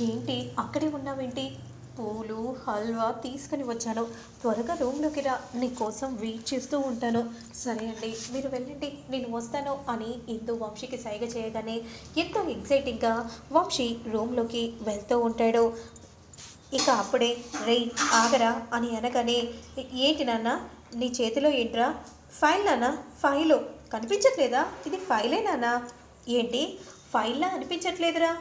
ఏంటి? అక్కడే ఉన్నావేంటి? పూలు హల్వా తీసుకుని వచ్చాను. త్వరగా రూమ్లోకి రా. నీకోసం వెయిట్ చేస్తూ ఉంటాను. సరే అండి. మీరు వెళ్ళండి. నేను వస్తాను. అని ఇందు వంశీకి సైగ చేయగానే ఎంతో ఎగ్జైటింగ్గా వంశీ రూమ్లోకి వెళ్తూ ఉంటాడు. ఇక అప్పుడే రేయ్ ఆగరా? అని అనగానే ఏంటి నాన్న? నీ చేతిలో ఏంట్రా? ఫైల్ నాన్న? ఫైలు. కనిపించట్లేదా? ఇది ఫైలే నాన్న. ఏంటి? ఫైల్లా అనిపించట్లేదురా.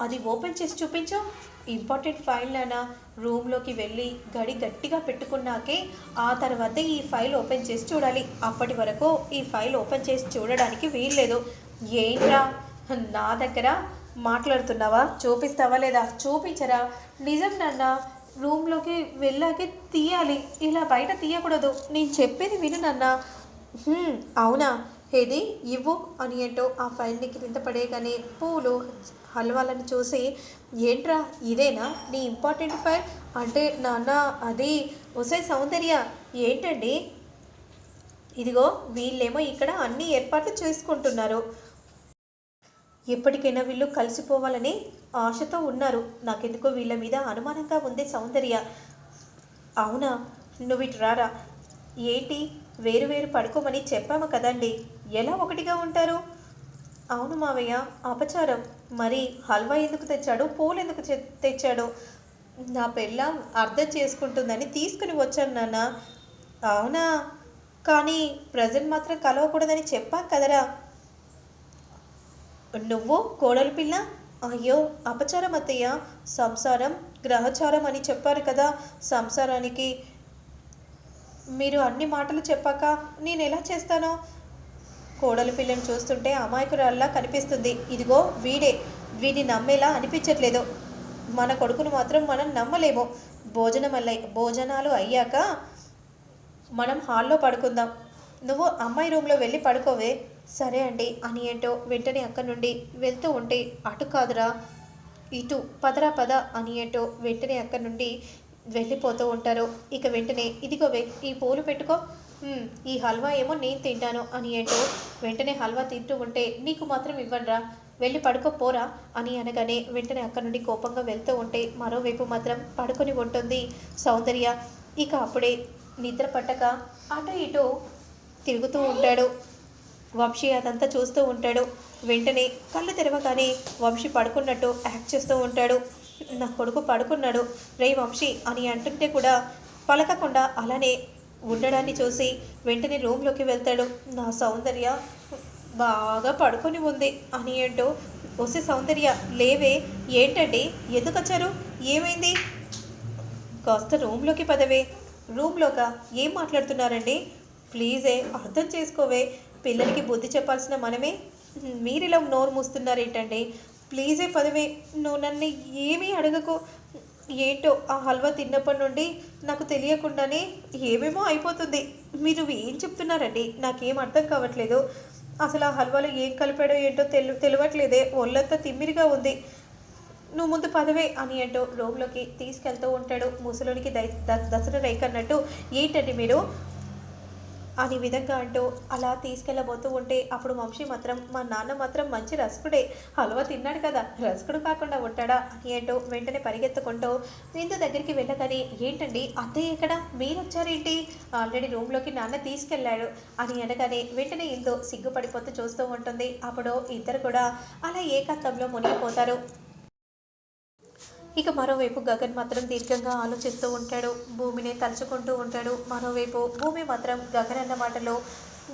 అది ఓపెన్ చేసి చూపించు. ఇంపార్టెంట్ ఫైల్ నాన్న. రూమ్లోకి వెళ్ళి గడి గట్టిగా పెట్టుకున్నాకే ఆ తర్వాత ఈ ఫైల్ ఓపెన్ చేసి చూడాలి. అప్పటి వరకు ఈ ఫైల్ ఓపెన్ చేసి చూడడానికి వీల్లేదు. ఏంట్రా? నా దగ్గర మాట్లాడుతున్నావా? చూపిస్తావా లేదా? చూపించరా? నిజం నాన్న. రూమ్లోకి వెళ్ళాకే తీయాలి. ఇలా బయట తీయకూడదు. నేను చెప్పేది విను నాన్న. అవునా? ఏది? ఇవ్వు అని ఏంటో ఆ ఫైల్ని క్రింద పడేయగానే పూలు హల్వాలను చూసి ఏంట్రా ఇదేనా? నీ ఇంపార్టెంట్ ఫైల్? అంటే నాన్న అది ఒసే సౌందర్య. ఏంటండి? ఇదిగో వీళ్ళేమో ఇక్కడ అన్ని ఏర్పాట్లు చేసుకుంటున్నారు. ఎప్పటికైనా వీళ్ళు కలిసిపోవాలని ఆశతో ఉన్నారు. నాకెందుకో వీళ్ళ మీద అనుమానంగా ఉంది సౌందర్య. అవునా? నువ్వు ఇటు రారా. ఏంటి? వేరు వేరు పడుకోమని చెప్పాము కదండి. ఎలా ఒకటిగా ఉంటారు? అవును మావయ్య అపచారం. మరి హల్వా ఎందుకు తెచ్చాడు? పూలు ఎందుకు తెచ్చాడు? నా పెళ్ళాం అర్థం చేసుకుంటుందని తీసుకుని వచ్చాను నాన్న. అవునా? కానీ ప్రజెంట్ మాత్రం కలవకూడదని చెప్పాను కదరా. నువ్వు కోడలు పిల్ల? అయ్యో అపచారం అత్తయ్య. సంసారం గ్రహచారం అని చెప్పారు కదా. సంసారానికి మీరు అన్ని మాటలు చెప్పాక నేను ఎలా చేస్తాను? కోడలి పిల్లని చూస్తుంటే అమాయకురాల్లా కనిపిస్తుంది. ఇదిగో వీడే. వీడిని నమ్మేలా అనిపించట్లేదు. మన కొడుకును మాత్రం మనం నమ్మలేము. భోజనం అల్లై భోజనాలు అయ్యాక మనం హాల్లో పడుకుందాం. నువ్వు అమ్మాయి రూమ్లో వెళ్ళి పడుకోవే. సరే అండి అని ఏంటో వెంటనే అక్కడి నుండి వెళ్తూ ఉంటే అటు కాదురా ఇటు పదరా పద అని ఏంటో వెంటనే అక్కడి నుండి వెళ్ళిపోతూ ఉంటారు. ఇక వెంటనే ఇదిగోవే ఈ పూలు పెట్టుకో. ఈ హల్వా ఏమో నేను తింటాను అని ఏంటో వెంటనే హల్వా తింటూ ఉంటే నీకు మాత్రం ఇవ్వండిరా వెళ్ళి పడుకోపోరా అని అనగానే వెంటనే అక్కడి నుండి కోపంగా వెళ్తూ ఉంటే మరోవైపు మాత్రం పడుకొని ఉంటుంది సౌందర్య. ఇక అప్పుడే నిద్ర పట్టక అటు ఇటు తిరుగుతూ ఉంటాడు. వంశీ అదంతా చూస్తూ ఉంటాడు. వెంటనే కళ్ళు తెరవగానే వంశీ పడుకున్నట్టు యాక్ట్ చేస్తూ ఉంటాడు. నా కొడుకు పడుకున్నాడు. రే వంశీ అని అంటుంటే కూడా పలకకుండా అలానే ఉండడాన్ని చూసి వెంటనే రూమ్లోకి వెళ్తాడు. నా సౌందర్య బాగా పడుకొని ఉంది అని ఏంటో వస్తే సౌందర్య లేవే ఏంటండి? ఎందుకు వచ్చారు? ఏమైంది? కాస్త రూమ్లోకి పదవే. రూమ్లోగా ఏం మాట్లాడుతున్నారండి? ప్లీజే అర్థం చేసుకోవే. పిల్లలకి బుద్ధి చెప్పాల్సిన మనమే. మీరిలా నోరు మూస్తున్నారేంటండి? ప్లీజే పదవే. నువ్వు నన్ను ఏమీ అడగకు. ఏంటో ఆ హల్వా తిన్నప్పటి నుండి నాకు తెలియకుండానే ఏమేమో అయిపోతుంది. మీరు ఏం చెప్తున్నారండి? నాకేం అర్థం కావట్లేదు. అసలు ఆ హల్వాలో ఏం కలిపాడో ఏంటో తెలు తెలియట్లేదే ఒళ్ళంతా తిమ్మిరిగా ఉంది. నువ్వు ముందు పదవే అని అంటూ రూమ్లోకి తీసుకెళ్తూ ఉంటాడు. ముసలోనికి దై ద- దసరా రైక్ అన్నట్టు. ఏంటండి మీరు? అని విధంగా అంటూ అలా తీసుకెళ్ళబోతూ ఉంటే అప్పుడు వంశీ మాత్రం మా నాన్న మాత్రం మంచి రసకుడే. హల్వా తిన్నాడు కదా. రసకుడు కాకుండా ఉంటాడా? అని అంటూ వెంటనే పరిగెత్తుకుంటూ విందు దగ్గరికి వెళ్ళగానే ఏంటండి? అత్తయ్య ఎక్కడ? మీరు వచ్చారేంటి ఆల్రెడీ రూమ్లోకి నాన్న తీసుకెళ్ళాడు. అని అనగానే వెంటనే ఇందు సిగ్గుపడిపోతూ చూస్తూ ఉంటుంది. అప్పుడు ఇద్దరు కూడా అలా ఏకాంతంలో మునిగిపోతారు. ఇక మరోవైపు గగన్ మాత్రం దీర్ఘంగా ఆలోచిస్తూ ఉంటాడు. భూమిని తలుచుకుంటూ ఉంటాడు. మరోవైపు భూమి మాత్రం గగన్ అన్న మాటలో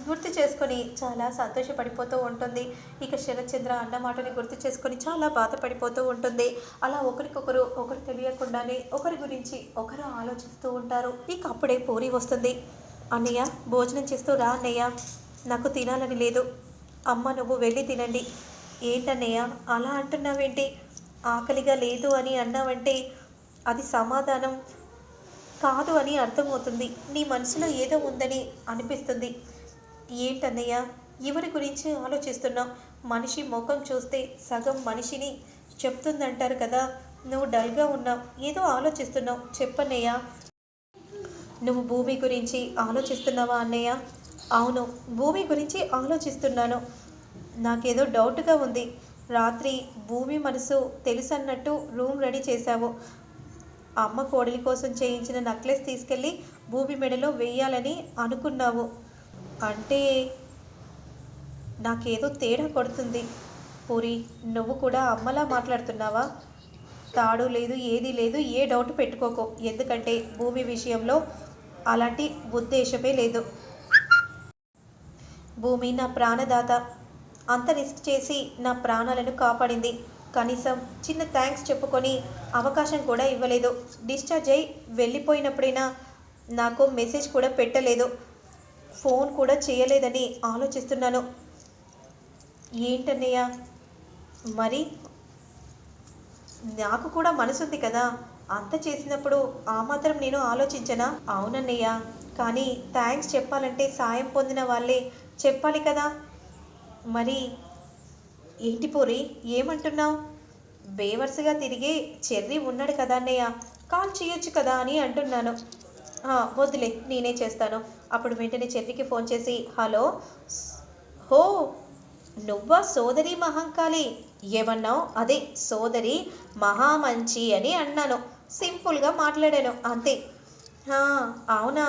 గుర్తు చేసుకొని చాలా సంతోషపడిపోతూ ఉంటుంది. ఇక శరత్చంద్ర అన్న మాటని గుర్తు చేసుకొని చాలా బాధపడిపోతూ ఉంటుంది. అలా ఒకరికొకరు ఒకరు తెలియకుండానే ఒకరి గురించి ఒకరు ఆలోచిస్తూ ఉంటారు. ఇక అప్పుడే పూరి వస్తుంది. అన్నయ్య భోజనం చేస్తూ రా అన్నయ్య. నాకు తినాలని లేదు. అమ్మ నువ్వు వెళ్ళి తినండి. ఏంటన్నయ్య? అలా అంటున్నావేంటి? ఆకలిగా లేదు అని అన్నావంటే అది సమాధానం కాదు అని అర్థమవుతుంది. నీ మనసులో ఏదో ఉందని అనిపిస్తుంది. ఏంటన్నయ్య? ఎవరి గురించి ఆలోచిస్తున్నావు? మనిషి ముఖం చూస్తే సగం మనిషిని చెప్తుందంటారు కదా. నువ్వు డల్గా ఉన్నావు. ఏదో ఆలోచిస్తున్నావు. చెప్పన్నయ్య. నువ్వు భూమి గురించి ఆలోచిస్తున్నావా అన్నయ్య? అవును. భూమి గురించి ఆలోచిస్తున్నాను. నాకేదో డౌట్గా ఉంది. రాత్రి భూమి మనసు తెలుసన్నట్టు రూమ్ రెడీ చేశావు. అమ్మ కోడలి కోసం చేయించిన నక్లెస్ తీసుకెళ్ళి భూమి మెడలో వేయాలని అనుకున్నావు. అంటే నాకేదో తేడా కొడుతుంది. పూరి నువ్వు కూడా అమ్మలా మాట్లాడుతున్నావా? తాడు లేదు ఏది లేదు ఏ డౌట్ పెట్టుకోకు. ఎందుకంటే భూమి విషయంలో అలాంటి ఉద్దేశమే లేదు. భూమి నా ప్రాణదాత. అంత రిస్క్ చేసి నా ప్రాణాలను కాపాడింది. కనీసం చిన్న థ్యాంక్స్ చెప్పుకొని అవకాశం కూడా ఇవ్వలేదు. డిశ్చార్జ్ అయి వెళ్ళిపోయినప్పుడైనా నాకు మెసేజ్ కూడా పెట్టలేదు. ఫోన్ కూడా చేయలేదని ఆలోచిస్తున్నాను. ఏంటన్నయ్య? మరి? నాకు కూడా మనసుంది కదా. అంత చేసినప్పుడు ఆ మాత్రం నేను ఆలోచించనా? అవునన్నయ్య. కానీ థ్యాంక్స్ చెప్పాలంటే సాయం పొందిన వాళ్ళే చెప్పాలి కదా. మరి ఏంటి పూరి? ఏమంటున్నావు? బేవర్స్గా తిరిగి చెర్రీ ఉన్నాడు కదా అన్నయ్య. కాల్ చేయొచ్చు కదా అని అంటున్నాను. వద్దులే నేనే చేస్తాను. అప్పుడు వెంటనే చెర్రీకి ఫోన్ చేసి హలో హో నువ్వా సోదరి మహంకాళి? ఏమన్నావు? అదే సోదరి మహామంచి అని అన్నాను. సింపుల్గా మాట్లాడాను అంతే. అవునా?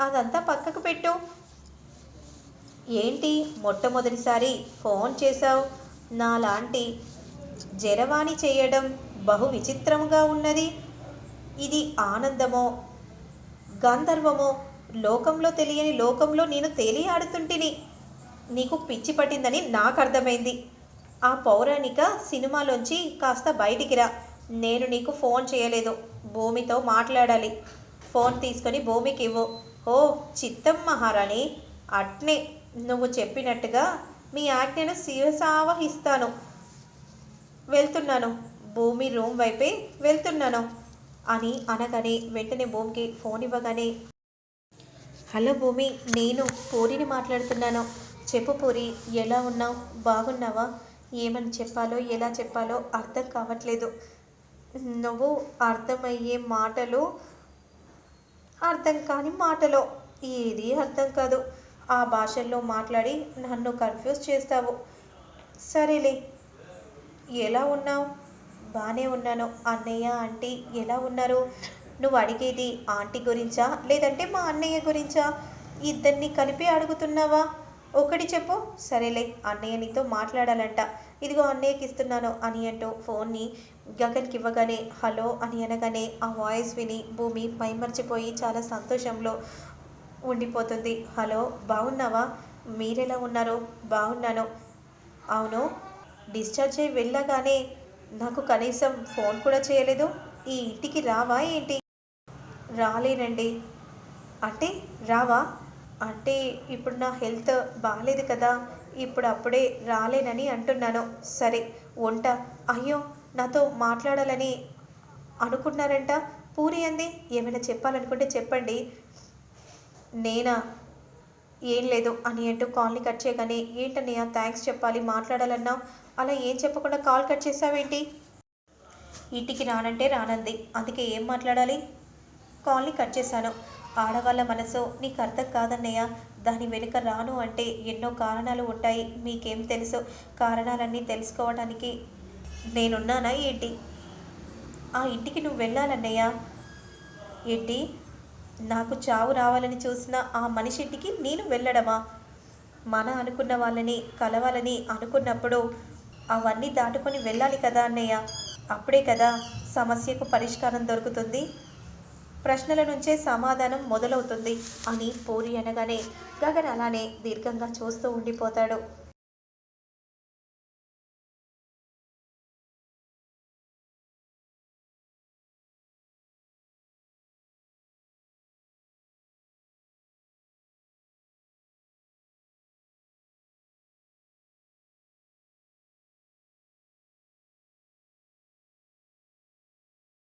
అదంతా పక్కకు పెట్టు. ఏంటి మొట్టమొదటిసారి ఫోన్ చేశావు? నాలాంటి జరవాణి చేయడం బహు విచిత్రంగా ఉన్నది. ఇది ఆనందమో గంధర్వమో లోకంలో తెలియని లోకంలో నేను తేలియాడుతుంటిని. నీకు పిచ్చి పట్టిందని నాకు అర్థమైంది ఆ పౌరాణిక సినిమాలోంచి కాస్త బయటికి రా. నేను నీకు ఫోన్ చేయలేదు. భూమితో మాట్లాడాలి. ఫోన్ తీసుకొని భూమికి ఇవ్వు ఓ చిత్తం మహారాణి. అట్నే నువ్వు చెప్పినట్టుగా మీ ఆజ్ఞను శిరసావహిస్తాను. వెళ్తున్నాను. భూమి రూమ్ వైపే వెళ్తున్నాను అని అనగానే వెంటనే భూమికి ఫోన్ ఇవ్వగానే హలో భూమి నేను పూరిని మాట్లాడుతున్నాను. చెప్పు పూరి ఎలా ఉన్నావు? బాగున్నావా? ఏమని చెప్పాలో ఎలా చెప్పాలో అర్థం కావట్లేదు. నువ్వు అర్థమయ్యే మాటలు అర్థం కాని మాటలో. ఏది అర్థం కాదు. ఆ భాషల్లో మాట్లాడి నన్ను కన్ఫ్యూజ్ చేస్తావు. సరేలే. ఎలా ఉన్నావు? బాగానే ఉన్నాను. అన్నయ్య ఆంటీ ఎలా ఉన్నారు? నువ్వు అడిగేది ఆంటీ గురించా? లేదంటే మా అన్నయ్య గురించా? ఇద్దరిని కలిపి అడుగుతున్నావా? ఒకటి చెప్పు. సరేలే అన్నయ్య నీతో మాట్లాడాలంట. ఇదిగో అన్నయ్యకి ఇస్తున్నాను అని అంటూ ఫోన్ని గగన్కి ఇవ్వగానే హలో అని అనగానే ఆ వాయిస్ విని భూమి మైమర్చిపోయి చాలా సంతోషంలో ఉండిపోతుంది. హలో బాగున్నావా మీరెలా ఉన్నారు? బాగున్నాను అవును డిశ్చార్జ్ అయి వెళ్ళగానే నాకు కనీసం ఫోన్ కూడా చేయలేదు. ఈ ఇంటికి రావా ఏంటి? రాలేనండి. అంటే రావా? అంటే ఇప్పుడు నా హెల్త్ బాగాలేదు కదా ఇప్పుడు అప్పుడే రాలేనని అంటున్నాను. సరే వంట అయ్యో నాతో మాట్లాడాలని అనుకున్నారంట. పూరి అంది ఏమైనా చెప్పాలనుకుంటే చెప్పండి. నేనా? ఏం లేదు అని అంటూ కాల్ని కట్ చేయగానే ఏంటన్నయ్య థ్యాంక్స్ చెప్పాలి మాట్లాడాలన్నావు అలా ఏం చెప్పకుండా కాల్ కట్ చేసావేంటి ఇంటికి రానంటే రానంది అందుకే ఏం మాట్లాడాలి? కాల్ని కట్ చేశాను. ఆడవాళ్ళ మనసు నీకు అర్థం కాదన్నయ్య దాని వెనుక రాను అంటే ఎన్నో కారణాలు ఉంటాయి మీకేం తెలుసు? కారణాలన్నీ తెలుసుకోవడానికి నేనున్నానా ఏంటి? ఆ ఇంటికి నువ్వు వెళ్ళాలన్నయ్య. ఏంటి? నాకు చావు రావాలని చూసిన ఆ మనిషింటికి నేను వెళ్ళడమా? మన అనుకున్న వాళ్ళని కలవాలని అనుకున్నప్పుడు అవన్నీ దాటుకొని వెళ్ళాలి కదా అన్నయ్య. అప్పుడే కదా సమస్యకు పరిష్కారం దొరుకుతుంది. ప్రశ్నల నుంచే సమాధానం మొదలవుతుంది అని పూరి అనగానే గగన్ అలానే దీర్ఘంగా చూస్తూ ఉండిపోతాడు.